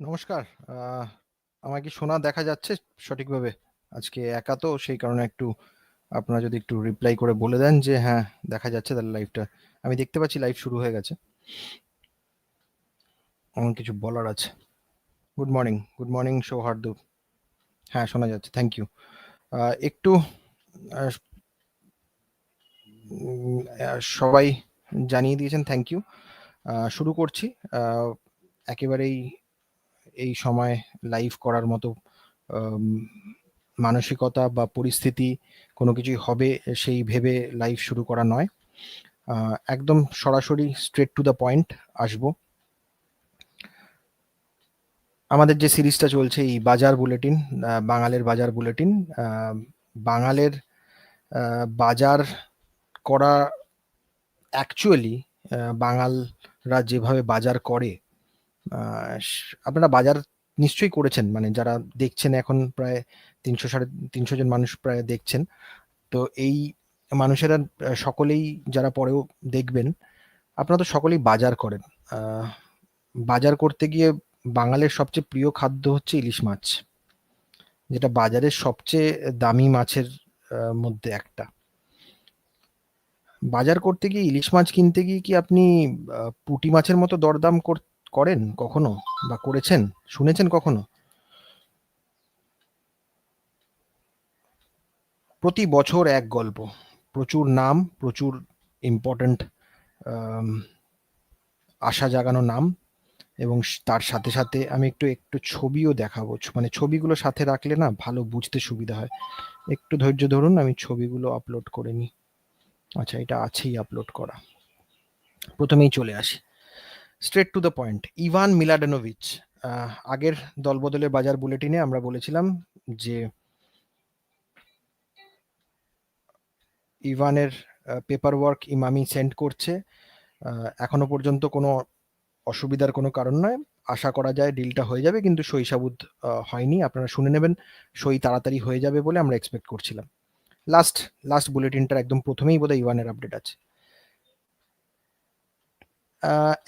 নমস্কার। আমায় কি শোনা দেখা যাচ্ছে সঠিকভাবে? আজকে একা তো সেই কারণে একটু আপনারা যদি একটু রিপ্লাই করে বলে দেন যে হ্যাঁ, দেখা যাচ্ছে তাহলে লাইভটা। আমি দেখতে পাচ্ছি লাইভ শুরু হয়ে গেছে। আমার কিছু বলার আছে। গুড মর্নিং, গুড মর্নিং সৌহার্দ্য। হ্যাঁ, শোনা যাচ্ছে। Thank you. একটু সবাই জানিয়ে দিয়েছেন থ্যাংক ইউ। শুরু করছি। একেবারেই এই সময় লাইভ করার মতো মানসিকতা বা পরিস্থিতি কোনো কিছুই হবে সেই ভেবে লাইভ শুরু করা নয়। একদম সরাসরি স্ট্রেট টু দ্য পয়েন্ট আসব। আমাদের যে সিরিজটা চলছে এই বাজার বুলেটিন, বাঙালের বাজার বুলেটিন। বাঙালের বাজার করা অ্যাকচুয়ালি বাঙালরা যেভাবে বাজার করে আপনারা বাজার নিশ্চয়ই করেছেন। মানে যারা দেখছেন এখন প্রায় ৩০০ সাড়ে ৩০০ জন মানুষ প্রায় দেখছেন। তো এই মানুষেরা সকলেই যারা পরেও দেখবেন, আপনারা তো সকলেই বাজার করেন। বাজার করতে গিয়ে বাঙালির সবচেয়ে প্রিয় খাদ্য হচ্ছে ইলিশ মাছ। যেটা বাজারের সবচেয়ে দামি মাছের মধ্যে একটা। বাজার করতে গিয়ে ইলিশ মাছ কিনতে গিয়ে কি আপনি পুঁটি মাছের মতো দরদাম কর করেন কখনো? বা করেছেন? শুনেছেন কখনো? প্রতি বছর এক গল্প। প্রচুর নাম, প্রচুর ইম্পোর্টেন্ট আম আশা জাগানো নাম এবং তার সাথে, সাথে আমি একটু, একটু ছবিও দেখাবো। মানে ছবিগুলো সাথে রাখলে না ভালো বুঝতে সুবিধা হয়। একটু ধৈর্য ধরুন আমি ছবিগুলো আপলোড করে নিই। আচ্ছা এটা আছেই আপলোড করা। প্রথমেই চলে আসি। Straight to the point. Ivan Mladenovic আগের দলবদলের বাজার বুলেটিনে আমরা বলেছিলাম যে ইভানের পেপার ওয়ার্ক ইমামি সেন্ড করছে। এখনও পর্যন্ত কোনো অসুবিধার কোনো কারণ নয়। আশা করা যায় ডিলটা হয়ে যাবে কিন্তু সই সাবুত আ হয়নি। আপনারা শুনে নেবেন। সই তাড়াতাড়ি হয়ে যাবে বলে আমরা এক্সপেক্ট করছিলাম। লাস্ট, লাস্ট বুলেটিনটার একদম প্রথমেই বোধহয় ইভানের আপডেট আছে।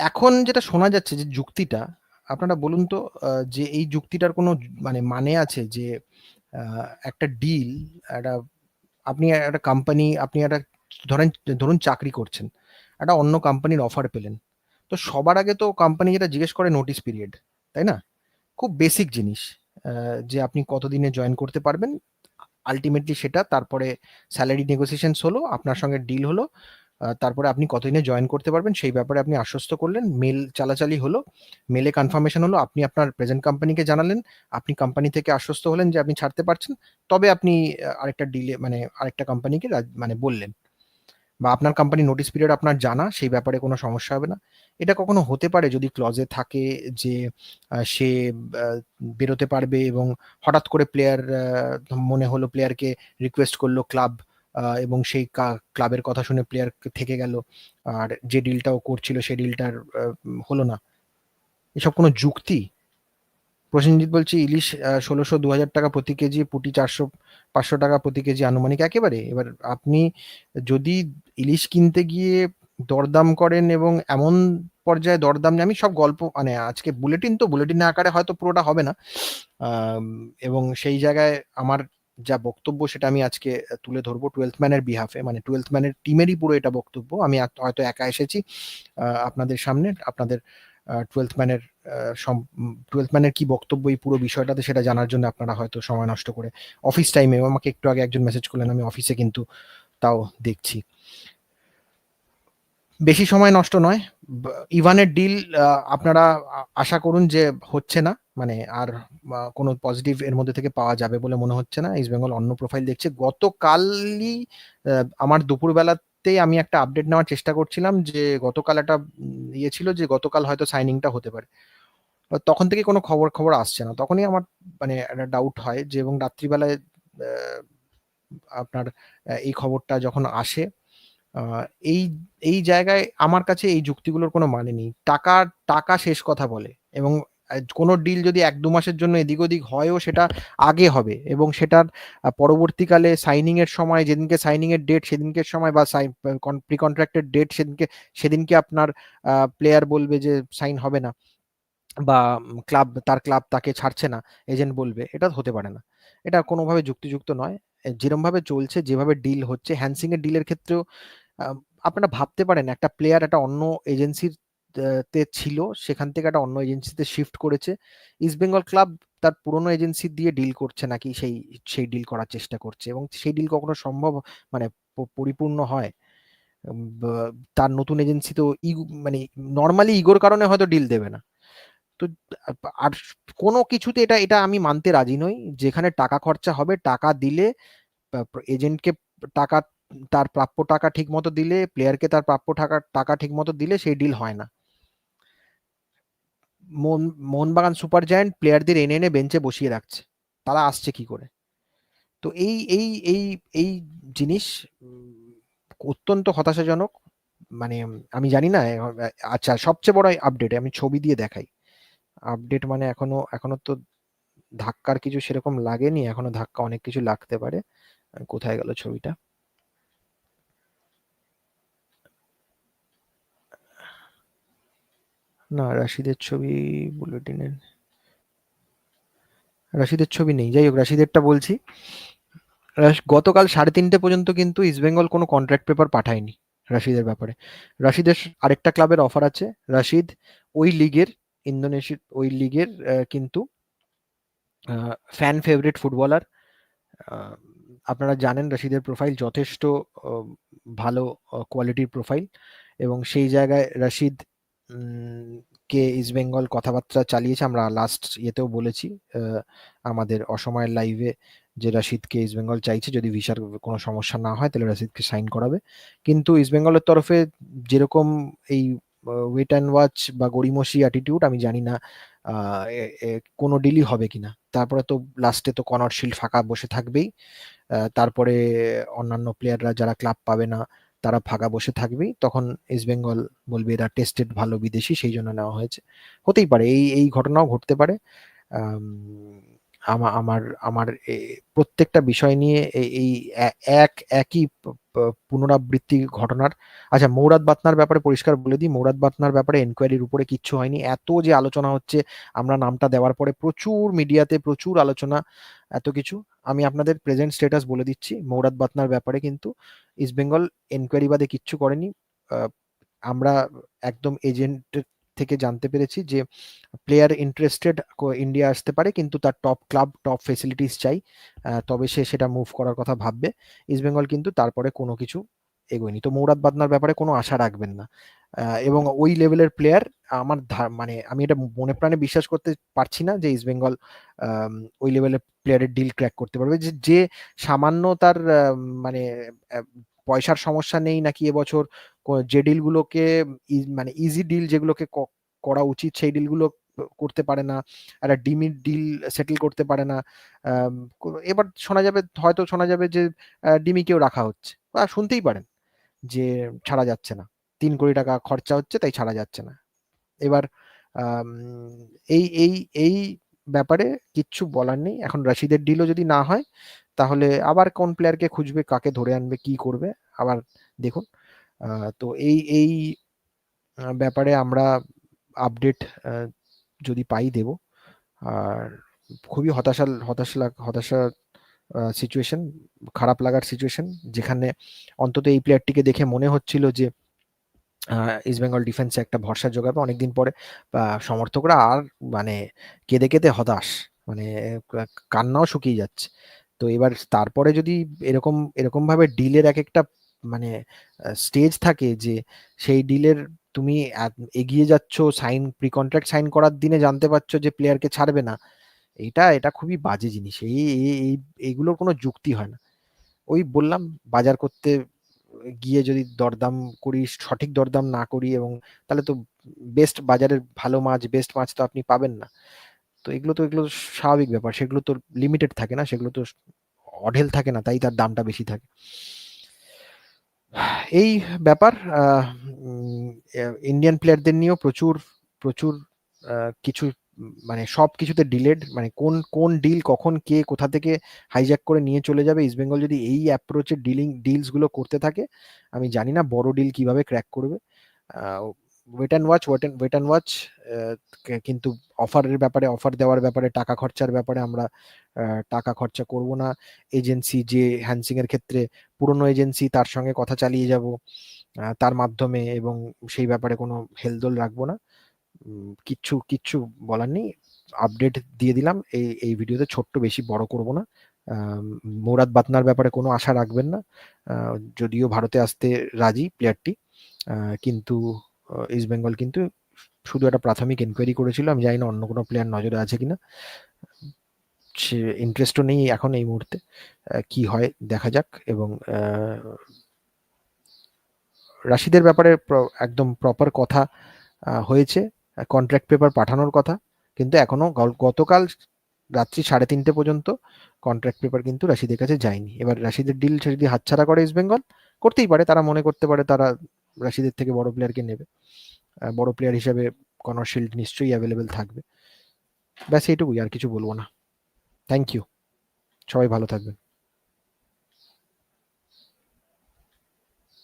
এখন যেটা শোনা যাচ্ছে যে যুক্তিটা, আপনারা বলুন তো যে এই যুক্তিটার কোনো মানে মানে আছে যে একটা ডিল একটা আপনি একটা কোম্পানি আপনি একটা ধরেন ধরুন চাকরি করছেন। একটা অন্য কোম্পানির অফার পেলেন। তো সবার আগে তো কোম্পানি যেটা জিজ্ঞেস করে নোটিস পিরিয়ড, তাই না? খুব বেসিক জিনিস। যে আপনি কতদিনে জয়েন করতে পারবেন। আলটিমেটলি সেটা তারপরে স্যালারি নেগোসিয়েশনস হলো, আপনার সঙ্গে ডিল হলো। তারপরে আপনি কতদিনে জয়েন করতে পারবেন সেই ব্যাপারে আপনি আশ্বস্ত করলেন। মেল চালাচালি হলো। মেলে কনফার্মেশন হলো। আপনি আপনার প্রেজেন্ট কোম্পানিকে জানালেন। আপনি কোম্পানি থেকে আশ্বস্ত হলেন যে আপনি ছাড়তে পারছেন। তবে আপনি আরেকটা ডিলে মানে আরেকটা কোম্পানিকে মানে বললেন। বা আপনার কোম্পানির নোটিস পিরিয়ড আপনার জানা, সেই ব্যাপারে কোনো সমস্যা হবে না। এটা কখনো হতে পারে যদি ক্লজে থাকে যে সে বেরোতে পারবে এবং হঠাৎ করে প্লেয়ার মনে হলো প্লেয়ারকে রিকোয়েস্ট করল ক্লাব এবং সেই ক্লাবের কথা শুনে প্লেয়ার থেকে গেল। আর যে ডিলটা ও করছিল সেই ডিলটার হলো না। এসব কোনো যুক্তি? প্রসেনজিৎ বলছে ইলিশ আ ১৬০০ ৳২,০০০ প্রতি কেজি, পুঁটি ৪০০ ৳৫০০ প্রতি কেজি আনুমানিক একেবারে। এবার আপনি যদি ইলিশ কিনতে গিয়ে দরদাম করেন এবং এমন পর্যায়ে দরদাম আমি সব গল্প মানে আজকে বুলেটিন তো বুলেটিন আকারে হয়তো পুরোটা হবে না। এবং সেই জায়গায় আমার যা বক্তব্য সেটা আমি আজকে তুলে ধরবো টুয়েলথ ম্যানের বিহাফে মানে 12th ম্যানের টিমেরই পুরো এটা বক্তব্য। আমি হয়তো একা এসেছি আপনাদের সামনে, আপনাদের টুয়েলথ ম্যানের টুয়েলথ সম 12th ম্যানের কি বক্তব্য এই পুরো বিষয়টাতে সেটা জানার জন্য আপনারা হয়তো সময় নষ্ট করে অফিস টাইমে আমাকে একটু আগে একজন মেসেজ করলেন, আমি অফিসে কিন্তু তাও দেখছি। বেশি সময় নষ্ট নয়। ইভানের ডিল আপনারা আশা করুন যে হচ্ছে না। মানে আর কোনো পজিটিভ এর মধ্যে থেকে পাওয়া যাবে বলে মনে হচ্ছে না। ইস্ট বেঙ্গল অন্য প্রোফাইল দেখছে। গতকালই আমার দুপুরবেলাতেই আমি একটা আপডেট নেওয়ার চেষ্টা করছিলাম যে গতকাল একটা ইয়ে ছিল যে গতকাল হয়তো সাইনিংটা হতে পারে। তখন থেকে কোনো খবর, খবর আসছে না। তখনই আমার মানে একটা ডাউট হয় যে এবং রাত্রিবেলায় আপনার এই খবরটা যখন আসে এই, এই জায়গায় আমার কাছে এই যুক্তিগুলোর কোনো মানে নেই। টাকা, টাকা শেষ কথা বলে এবং কোনো ডিল যদি ১-২ মাসের জন্য এদিক ওদিক হয়ও সেটা আগে হবে এবং সেটার পরবর্তীকালে সাইনিং এর সময় যেদিনকে সাইনিং এর ডেট সেদিনকে সময় বা প্রি কন্ট্রাক্ট এর ডেট সেদিনকে সেদিনকে আপনার প্লেয়ার বলবে যে সাইন হবে না। বা ক্লাব তার ক্লাব তাকে ছাড়ছে না এজেন্ট বলবে এটা হতে পারে না এটা কোনোভাবে যুক্তিযুক্ত নয় যেরমভাবে চলছে যেভাবে ডিল হচ্ছে হ্যান্সিং এর ডিলের ক্ষেত্রেও আপনারা ভাবতে পারেন একটা প্লেয়ার একটা অন্য এজেন্সির তে ছিল, সেখান থেকে একটা অন্য এজেন্সিতে শিফট করেছে। ইস্ট বেঙ্গল ক্লাব তার পুরনো এজেন্সি দিয়ে ডিল করছে নাকি, সেই সেই ডিল করার চেষ্টা করছে এবং সেই ডিল কখনো সম্ভব মানে পরিপূর্ণ হয়। তার নতুন এজেন্সি তো মানে নর্মালি ইগোর কারণে হয়তো ডিল দেবে না। তো আর কোনো কিছুতে এটা এটা আমি মানতে রাজি নই। যেখানে টাকা খরচা হবে, টাকা দিলে এজেন্টকে টাকা তার প্রাপ্য টাকা ঠিক মতো দিলে প্লেয়ারকে তার প্রাপ্য টাকা টাকা ঠিক মতো দিলে সেই ডিল হয় না। মোহনবাগান সুপার জায়ান্ট প্লেয়ারদের এনে এনে বেঞ্চে বসিয়ে রাখছে। তারা আসছে কি করে? তো এই এই এই এই জিনিস অত্যন্ত হতাশাজনক। মানে আমি জানি না আচ্ছা সবচেয়ে বড় আপডেট আমি ছবি দিয়ে দেখাই। আপডেট মানে এখনও এখনও তো ধাক্কার কিছু সেরকম লাগেনি। এখনও ধাক্কা অনেক কিছু লাগতে পারে। কোথায় গেল ছবিটা? না, রাশিদের ছবি বুলেটিনের। রাশিদের ছবি নেই। যাই হোক, রাশিদেরটা বলছি। গতকাল সাড়ে তিনটে পর্যন্ত কিন্তু ইস্টবেঙ্গল কোনো কন্ট্রাক্ট পেপার পাঠায়নি রাশিদের ব্যাপারে। রাশিদের আরেকটা ক্লাবের অফার আছে, রাশিদ ওই লিগের ইন্দোনেশিয়ার ওই লিগের কিন্তু ফ্যান ফেভারিট ফুটবলার আপনারা জানেন রশিদের প্রোফাইল যথেষ্ট ভালো কোয়ালিটির প্রোফাইল এবং সেই জায়গায় রশিদ কে ইস্ট বেঙ্গল কথাবার্তা চালিয়েছে, আমরা লাস্ট ইয়েতেও বলেছি আমাদের অসময়ের লাইভে যে রাশিদকে ইস্ট বেঙ্গল চাইছে, যদি ভিসার কোনো সমস্যা না হয়, তাহলে রশিদকে সাইন করাবে। কিন্তু ইস্ট বেঙ্গলের তরফে যেরকম এই ওয়েট অ্যান্ড ওয়াচ বা গড়িমসি অ্যাটিটিউড আমি জানি না কোনো ডিলই হবে কিনা। তারপরে তো লাস্টে তো কনর শিল্ড ফাঁকা বসে থাকবেই তারপরে অন্যান্য প্লেয়াররা যারা ক্লাব পাবে না তারা ফাঁকা বসে থাকবেই তখন ইস্ট বেঙ্গল বলবে এরা টেস্টেড ভালো বিদেশি, সেই জন্য নেওয়া হয়েছে। হতেই পারে, এই এই ঘটনাও ঘটতে পারে। আমার আমার আমার প্রত্যেকটা বিষয় নিয়ে এই এক, একই পুনরাবৃত্তি ঘটনার। আচ্ছা মৌরাত বাতনার ব্যাপারে পরিষ্কার বলে দিই। মৌরাত বাতনার ব্যাপারে এনকোয়ারির উপরে কিচ্ছু হয়নি। এত যে আলোচনা হচ্ছে, আমরা নামটা দেওয়ার পরে প্রচুর মিডিয়াতে প্রচুর আলোচনা, এত কিছু। আমি আপনাদের প্রেজেন্ট স্টেটাস বলে দিচ্ছি। মৌরাত বাতনার ব্যাপারে কিন্তু ইস্ট বেঙ্গল এনকোয়ারি বাদে কিচ্ছু করেনি। আমরা একদম এজেন্টের থেকে জানতে পেরেছি যে প্লেয়ার ইন্টারেস্টেড ইন্ডিয়া আসতে পারে, কিন্তু তার টপ ক্লাব টপ ফেসিলিটিস চাই। তবে সে সেটা মুভ করার কথা ভাববে। ইস্টবেঙ্গল কিন্তু তারপরে কোনো কিছু এগোয়নি। তো মৌরাত বাদনার ব্যাপারে কোনো আশা রাখবেন না। এবং ওই লেভেলের প্লেয়ার আমার মানে আমি এটা মনে প্রাণে বিশ্বাস করতে পারছি না যে ইস্ট বেঙ্গল ওই লেভেলের প্লেয়ারের ডিল ক্র্যাক করতে পারবে। যে যে সামান্য তার মানে পয়সার সমস্যা নেই নাকি এবছর যে ডিলগুলোকে মানে ইজি ডিল যেগুলোকে করা উচিত সেই ডিলগুলো করতে পারে না, একটা ডিমির ডিল সেটেল করতে পারে না এবার শোনা যাবে, হয়তো শোনা যাবে যে ডিমিকেও রাখা হচ্ছে বা শুনতেই পারেন যে ছাড়া যাচ্ছে না। তিন কোটি টাকা খরচা হচ্ছে তাই ছাড়া যাচ্ছে না। এবার এই এই এই ব্যাপারে কিচ্ছু বলার নেই। এখন রাশিদের ডিলও যদি না হয়, তাহলে আবার কোন প্লেয়ারকে খুঁজবে, কাকে ধরে আনবে, কি করবে, আবার দেখুন। তো এই এই ব্যাপারে আমরা আপডেট যদি পাই দেব। আর খুবই হতাশা হতাশা হতাশা সিচুয়েশন খারাপ লাগার সিচুয়েশন যেখানে অন্তত এই প্লেয়ারটিকে দেখে মনে হচ্ছিল যে ইস্ট বেঙ্গল ডিফেন্সে একটা ভরসা যোগাবে অনেকদিন পরে। সমর্থকরা আর মানে কেঁদে কেঁদে হতাশ মানে কান্নাও শুকিয়ে যাচ্ছে। তো এবার তারপরে যদি এরকম এরকম ভাবে ডিলের এক একটা মানে স্টেজ থাকে যে, সেই ডিলের তুমি এগিয়ে যাচ্ছ সাইন প্রি কন্ট্রাক্ট সাইন করার দিনে জানতে পারছ যে প্লেয়ারকে ছাড়বে না। এটা এটা খুবই বাজে জিনিস। এই এইগুলোর কোনো যুক্তি হয় না। ওই বললাম, বাজার করতে গিয়ে যদি দরদাম করি সঠিক দরদাম না করি এবং তাহলে তো বেস্ট বাজারের ভালো মাছ বেস্ট মাছ তো আপনি পাবেন না। তো এগুলো তো, এগুলো স্বাভাবিক ব্যাপার। সেগুলো তো লিমিটেড থাকে না, সেগুলো তো অঢেল থাকে না, তাই তার দামটা বেশি থাকে। এই ব্যাপার ইন্ডিয়ান প্লেয়ারদের নিয়েও প্রচুর প্রচুর কিছু মানে সব কিছুতে ডিলেড মানে কোন কোন ডিল কখন কে কোথা থেকে হাইজ্যাক করে নিয়ে চলে যাবে ইস্ট বেঙ্গল যদি এই অ্যাপ্রোচে ডিলিং ডিলসগুলো করতে থাকে, আমি জানি না বড় ডিল কীভাবে ক্র্যাক করবে wait and watch wait wait and watch কিন্তু অফারের ব্যাপারে, অফার দেওয়ার ব্যাপারে, টাকা খরচার ব্যাপারে আমরা টাকা খরচা করব না। এজেন্সি যে হ্যান্সিং এর ক্ষেত্রে পুরনো এজেন্সি, তার সঙ্গে কথা চালিয়ে যাব তার মাধ্যমে এবং সেই ব্যাপারে কোনো হেলদোল রাখব না। কিচ্ছু কিচ্ছু বলার নেই। আপডেট দিয়ে দিলাম। এই এই ভিডিওতে ছোট্ট বেশি বড় করব না। মুরাদ বাতনার ব্যাপারে কোনো আশা রাখবেন না। যদিও ভারতে আসতে রাজি প্লেয়ারটি কিন্তু ইস্ট বেঙ্গল কিন্তু শুধু একটা প্রাথমিক এনকোয়ারি করেছিল। আমি জানি না অন্য কোনো প্লেয়ার নজরে আছে কিনা। সে ইন্টারেস্টও নেই এখন এই মুহূর্তে। কি হয় দেখা যাক এবং রাশিদের ব্যাপারে প্র- একদম প্রপার কথা হয়েছে। কন্ট্রাক্ট পেপার পাঠানোর কথা। কিন্তু এখনও গতকাল রাত্রি সাড়ে তিনটে পর্যন্ত কন্ট্রাক্ট পেপার কিন্তু রাশিদের কাছে যায়নি। এবার রাশিদের ডিল যদি হাতছাড়া করে ইস্ট বেঙ্গল করতেই পারে, তারা মনে করতে পারে তারা রাশিদের থেকে বড় প্লেয়ারকে নেবে। বড় প্লেয়ার হিসেবে কনর শিল্ড নিশ্চয়ই অ্যাভেলেবেল থাকবে। ব্যাস এইটুকুই, আর কিছু বলব না। থ্যাংক ইউ সবাই ভালো থাকবেন।